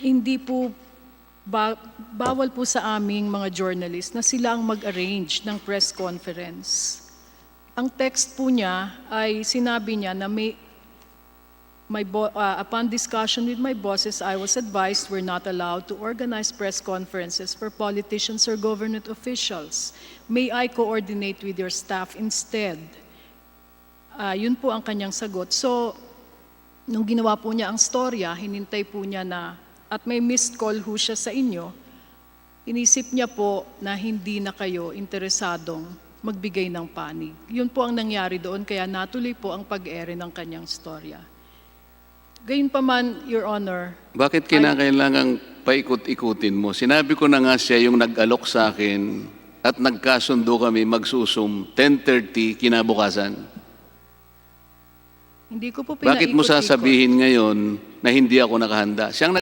Hindi po, ba- bawal po sa aming mga journalist na sila ang mag-arrange ng press conference. Ang text po niya ay sinabi niya na may My bo- uh, upon discussion with my bosses, I was advised we're not allowed to organize press conferences for politicians or government officials. May I coordinate with your staff instead? Ah, yun po ang kanyang sagot. So, nung ginawa po niya ang storya, hinintay po niya na, at may missed call ho siya sa inyo, inisip niya po na hindi na kayo interesadong magbigay ng panig. Yun po ang nangyari doon, kaya natuloy po ang pag-ere ng kanyang storya. Gayunpaman, Your Honor, Bakit kinakailangang paikot-ikutin mo? Sinabi ko na nga siya yung nag-alok sa akin at nagkasundo kami magsusum 10.30 kinabukasan. hindi ko po Bakit mo sasabihin ngayon na hindi ako nakahanda? Siyang